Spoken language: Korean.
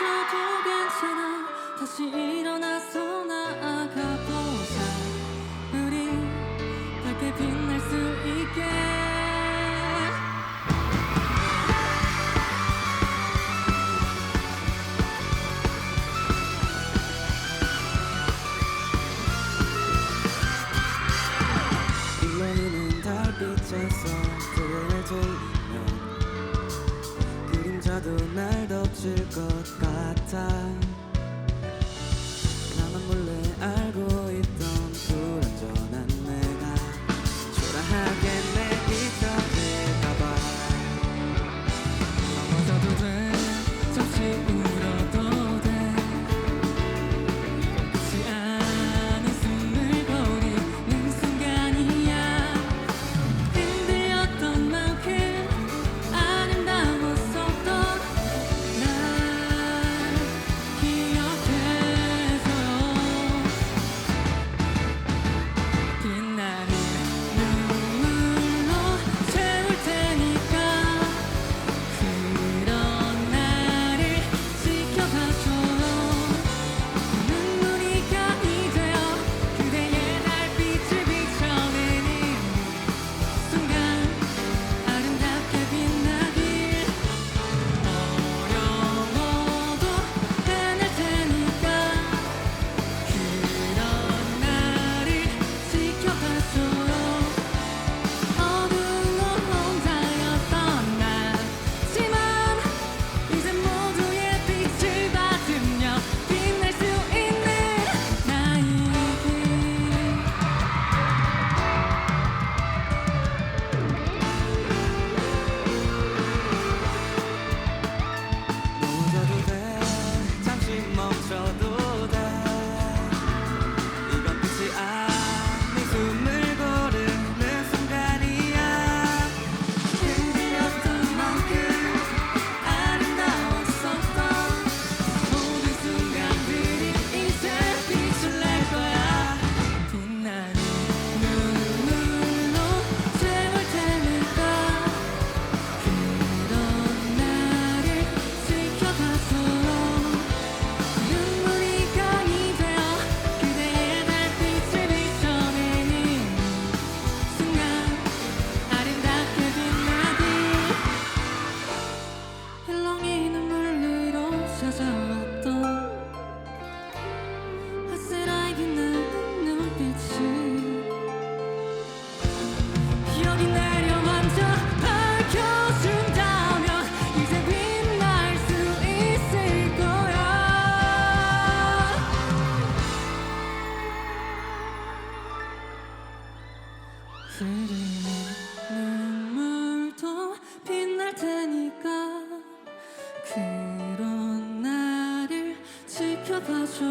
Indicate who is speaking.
Speaker 1: 있어도 괜찮아 다시 일어나
Speaker 2: 저도 날 덮칠 것 같아.
Speaker 1: 눈물도 빛날 테니까 그런 나를 지켜봐줘.